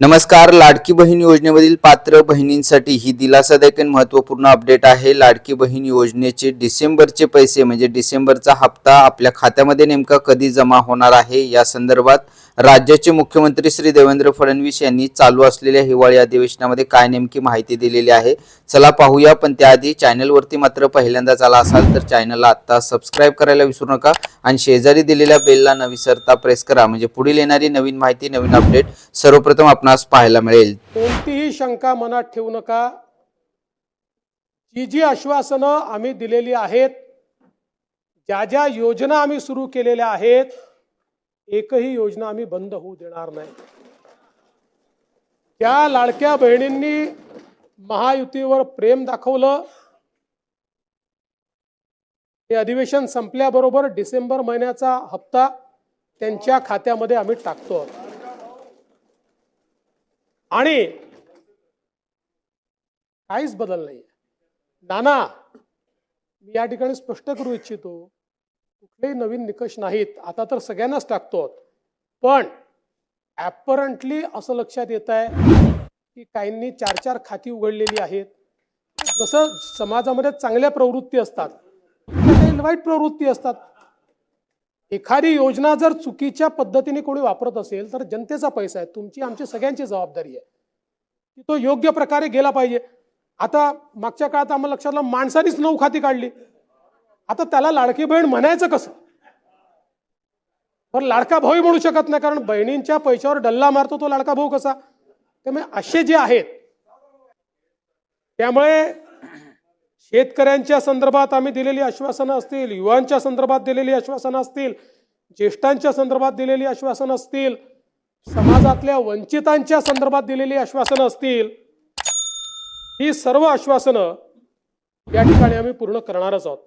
नमस्कार लाडकी बहीण योजनेमधील पात्र बहिणींसाठी ही दिलासादायक आणि महत्त्वपूर्ण अपडेट आहे. लाडकी बहीण योजनेचे डिसेंबरचे पैसे म्हणजे डिसेंबरचा हप्ता आपल्या खात्यामध्ये नेमका कधी जमा होणार आहे? या संदर्भात राज्याचे मुख्यमंत्री श्री देवेंद्र फडणवीस यांनी चालू असलेल्या हिवाळी अधिवेशनामध्ये काय नेमकी माहिती दिलेली आहे? चला पाहूया पण त्याआधी चॅनलवरती मात्र पहिल्यांदाच आला असाल तर चॅनलला आत्ता सबस्क्राईब करायला विसरू नका आणि शेजारी दिलेल्या बेलला न विसरता प्रेस करा. म्हणजे पुढील येणारी नवीन माहिती नवीन अपडेट सर्वप्रथम आपणास पाहायला मिळेल. कोणतीही शंका मनात ठेवू नका. जी जी आश्वासनं आम्ही दिलेली आहेत ज्या ज्या योजना आम्ही सुरू केलेल्या आहेत एकही योजना आम्ही बंद होऊ देणार नाही. त्या लाडक्या बहिणींनी महायुतीवर प्रेम दाखवलं. हे अधिवेशन संपल्याबरोबर डिसेंबर महिन्याचा हप्ता त्यांच्या खात्यामध्ये आम्ही टाकतो. आणि काहीच बदल नाही नाना मी या ठिकाणी स्पष्ट करू इच्छितो. कुठलेही नवीन निकष नाहीत. आता तर सगळ्यांनाच टाकतो पण ॲपरंटली असं लक्षात येत आहे की काहींनी चार चार खाती उघडलेली आहेत. जसं समाजामध्ये चांगल्या प्रवृत्ती असतात काही वाईट प्रवृत्ती असतात. एखादी योजना जर चुकीच्या पद्धतीने कोणी वापरत असेल तर जनतेचा पैसा आहे. तुमची आमची सगळ्यांची जबाबदारी आहे. की तो योग्य प्रकारे गेला पाहिजे. आता मागच्या काळात आम्हाला लक्षात आलं माणसानीच नऊ खाती काढली. आता त्याला लाडकी बहीण म्हणायचं कसं? पण लाडका भाऊही म्हणू शकत नाही कारण बहिणींच्या पैशावर डल्ला मारतो तो लाडका भाऊ कसा? त्यामुळे असे जे आहेत त्यामुळे शेतकऱ्यांच्या संदर्भात आम्ही दिलेली आश्वासनं असतील युवांच्या संदर्भात दिलेली आश्वासनं असतील ज्येष्ठांच्या संदर्भात दिलेली आश्वासनं असतील समाजातल्या वंचितांच्या संदर्भात दिलेली आश्वासनं असतील ही सर्व आश्वासनं या ठिकाणी आम्ही पूर्ण करणारच आहोत.